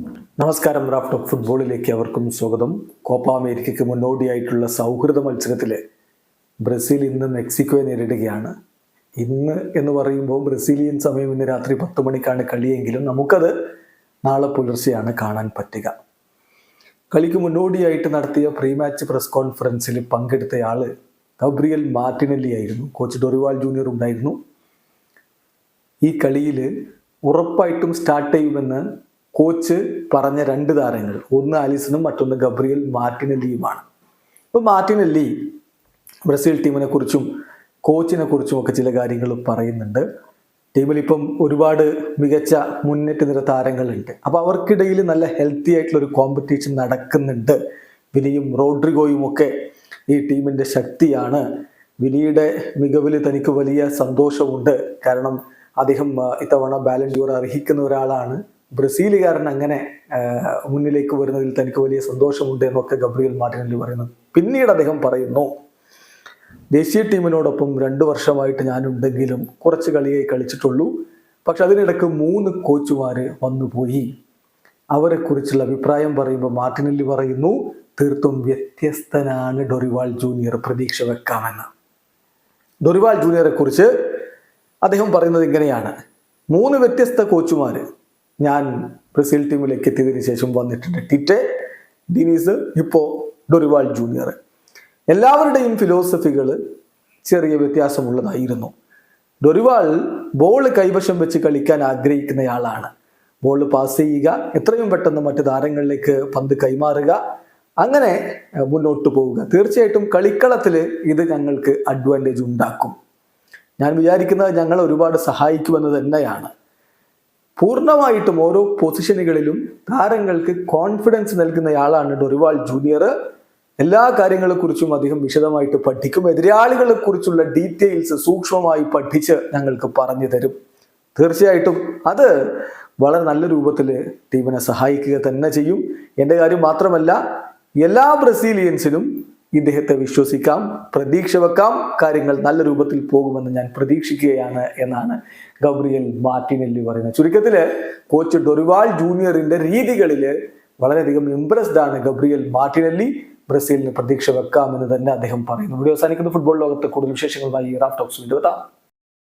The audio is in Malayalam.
നമസ്കാരം റാഫ്റ്റ് ഫുട്ബോളിലേക്ക് അവർക്കും സ്വാഗതം. കോപ്പ അമേരിക്കയ്ക്ക് മുന്നോടിയായിട്ടുള്ള സൗഹൃദ മത്സരത്തിൽ ബ്രസീൽ ഇന്ന് മെക്സിക്കോയെ നേരിടുകയാണ്. ഇന്ന് എന്ന് പറയുമ്പോൾ ബ്രസീലിയൻ സമയം ഇന്ന് രാത്രി പത്ത് മണിക്കാണ് കളിയെങ്കിലും നമുക്കത് നാളെ പുലർച്ചെയാണ് കാണാൻ പറ്റുക. കളിക്ക് മുന്നോടിയായിട്ട് നടത്തിയ പ്രീ മാച്ച് പ്രസ് കോൺഫറൻസിൽ പങ്കെടുത്തയാൾ ഗബ്രിയൽ മാർട്ടിനല്ലി ആയിരുന്നു കോച്ച് ഡൊറിവാൾ ജൂനിയർ ഉണ്ടായിരുന്നു. ഈ കളിയിൽ ഉറപ്പായിട്ടും സ്റ്റാർട്ട് ചെയ്യുമെന്ന് കോച്ച് പറഞ്ഞ രണ്ട് താരങ്ങൾ. ഒന്ന് ആലിസണും മറ്റൊന്ന് ഗബ്രിയൽ മാർട്ടിനല്ലിയുമാണ് അപ്പോൾ മാർട്ടിനല്ലി ബ്രസീൽ ടീമിനെ കുറിച്ചും കോച്ചിനെ കുറിച്ചും ഒക്കെ ചില കാര്യങ്ങൾ പറയുന്നുണ്ട്. ടീമിൽ ഇപ്പം ഒരുപാട് മികച്ച മുന്നേറ്റ നിര താരങ്ങളുണ്ട്. അപ്പോൾ അവർക്കിടയിൽ നല്ല ഹെൽത്തി ആയിട്ടുള്ള ഒരു കോമ്പറ്റീഷൻ നടക്കുന്നുണ്ട്. വിനിയും റോഡ്രിഗോയും ഒക്കെ ഈ ടീമിന്റെ ശക്തിയാണ്. വിനിയുടെ മികവിൽ തനിക്ക് വലിയ സന്തോഷമുണ്ട്. കാരണം അദ്ദേഹം ഇത്തവണ ബാലൻഡ്യൂർ അർഹിക്കുന്ന ഒരാളാണ്. ബ്രസീലുകാരൻ അങ്ങനെ മുന്നിലേക്ക് വരുന്നതിൽ തനിക്ക് വലിയ സന്തോഷമുണ്ട് എന്നൊക്കെ ഗബ്രിയൽ മാർട്ടിനലി പറയുന്നു. പിന്നീട് അദ്ദേഹം പറയുന്നു ദേശീയ ടീമിനോടൊപ്പം രണ്ട് വർഷമായിട്ട് ഞാനുണ്ടെങ്കിലും കുറച്ച് കളിയെ കളിച്ചിട്ടുള്ളൂ. പക്ഷെ അതിനിടയ്ക്ക് മൂന്ന് കോച്ചുമാർ വന്നുപോയി. അവരെക്കുറിച്ചുള്ള അഭിപ്രായം പറയുമ്പോൾ മാർട്ടിനല്ലി പറയുന്നു തീർത്തും വ്യത്യസ്തനാണ് ഡൊറിവാൾ ജൂനിയർ പ്രതീക്ഷ വെക്കാമെന്ന്. ഡൊറിവാൾ ജൂനിയറെ കുറിച്ച് അദ്ദേഹം പറയുന്നത് ഇങ്ങനെയാണ്. മൂന്ന് വ്യത്യസ്ത കോച്ചുമാർ ഞാൻ ബ്രസീൽ ടീമിലേക്ക് എത്തിയതിന് ശേഷം വന്നിട്ടുണ്ട് ടിറ്റെ ഡിനീസ് ഇപ്പോൾ ഡൊറിവാൾ ജൂനിയർ. എല്ലാവരുടെയും ഫിലോസഫികൾ ചെറിയ വ്യത്യാസമുള്ളതായിരുന്നു. ഡൊറിവാൾ ബോൾ കൈവശം വെച്ച് കളിക്കാൻ ആഗ്രഹിക്കുന്നയാളാണ്. ബോൾ പാസ് ചെയ്യുക എത്രയും പെട്ടെന്ന് മറ്റു താരങ്ങളിലേക്ക് പന്ത് കൈമാറുക അങ്ങനെ മുന്നോട്ട് പോവുക. തീർച്ചയായിട്ടും കളിക്കളത്തിൽ ഇത് ഞങ്ങൾക്ക് അഡ്വാന്റേജ് ഉണ്ടാക്കും. ഞാൻ വിചാരിക്കുന്നത് ഞങ്ങളെ ഒരുപാട് സഹായിക്കുമെന്ന് തന്നെയാണ്. പൂർണമായിട്ടും ഓരോ പൊസിഷനുകളിലും താരങ്ങൾക്ക് കോൺഫിഡൻസ് നൽകുന്നയാളാണ് ഡൊറിവാൾ ജൂനിയർ. എല്ലാ കാര്യങ്ങളെക്കുറിച്ചും അദ്ദേഹം വിശദമായിട്ട് പഠിക്കും. എതിരാളികളെക്കുറിച്ചുള്ള ഡീറ്റെയിൽസ് സൂക്ഷ്മമായി പഠിച്ച് ഞങ്ങൾക്ക് പറഞ്ഞു തരും. തീർച്ചയായിട്ടും അത് വളരെ നല്ല രൂപത്തിൽ ടീമിനെ സഹായിക്കുക തന്നെ ചെയ്യും. എന്റെ കാര്യം മാത്രമല്ല എല്ലാ ബ്രസീലിയൻസിനും ഇദ്ദേഹത്തെ വിശ്വസിക്കാം പ്രതീക്ഷ വെക്കാം കാര്യങ്ങൾ നല്ല രൂപത്തിൽ പോകുമെന്ന് ഞാൻ പ്രതീക്ഷിക്കുകയാണ് എന്നാണ് ഗബ്രിയൽ മാർട്ടിനെല്ലി പറയുന്നത്. ചുരുക്കത്തിൽ കോച്ച് ഡൊറിവാൾ ജൂനിയറിന്റെ രീതികളിൽ വളരെയധികം ഇംപ്രസ്ഡ് ആണ് ഗബ്രിയൽ മാർട്ടിനെല്ലി. ബ്രസീലിന് പ്രതീക്ഷ വെക്കാം എന്ന് തന്നെ അദ്ദേഹം പറയുന്നു. ഇവിടെ അവസാനിക്കുന്ന. ഫുട്ബോൾ ലോകത്തെ കൂടുതൽ വിശേഷങ്ങളുമായി റാഫ് ടോക്സ് വീണ്ടും